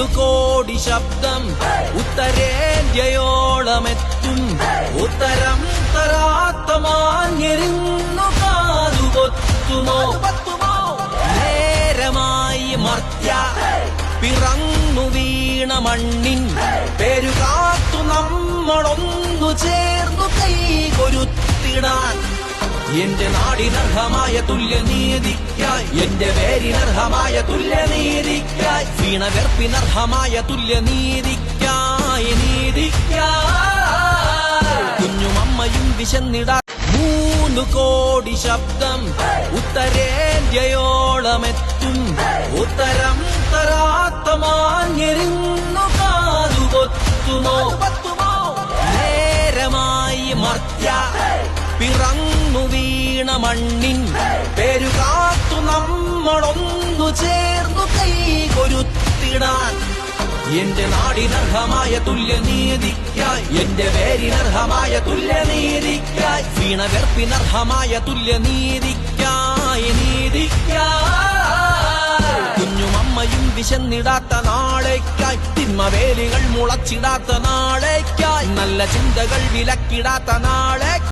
മൂന്ന് കോടി ശബ്ദം. ഉത്തരേന്ത്യയോളമെത്തും. ഉത്തരം തരാത്ത മാന്യരിന്നു കാതുകൊത്തുമോ? നേരമായി മർത്യ. പിറന്നു വീണ മണ്ണിൻ പെരുകാത്തു നമ്മളൊന്നു ചേർന്നു കൈകൊരുത്തിടാൻ. എന്റെ നാടിനർഹമായ എന്റെ പേരിനർഹമായ തുല്യനീതിക്കായി വീണ വെർപ്പിനർഹമായ തുല്യനീതിക്കായി നീതിക്കായി. കുഞ്ഞുമമ്മയും വിശന്നിടാ. മൂന്ന് കോടി ശബ്ദം ഉത്തരേന്ത്യയോളമെത്തും. ഉത്തരം തരാത്ത മാന്യരിന്നു കാതുകൊത്തുമോ? നേരമായി മർത്യ. പിറന്നു വീണ മണ്ണിൻ പേരുകാത്തു നമ്മളൊന്നു ചേർന്നു കൈകൊരുത്തിടാൻ. എന്റെ നാടിനർഹമായ തുല്യനീതിക്കായി എന്റെ പേരിനർഹമായ തുല്യനീതിക്കായി വീണ വെർപ്പിനർഹമായ തുല്യനീതിക്കായി നീതിക്കായി. കുഞ്ഞുമമ്മയും വിശന്നിടാത്ത നാളേക്കായി തിന്മവേലികൾ മുളച്ചിടാത്ത നാളേക്കായി നല്ല ചിന്തകൾ വിലക്കിടാത്ത നാളെ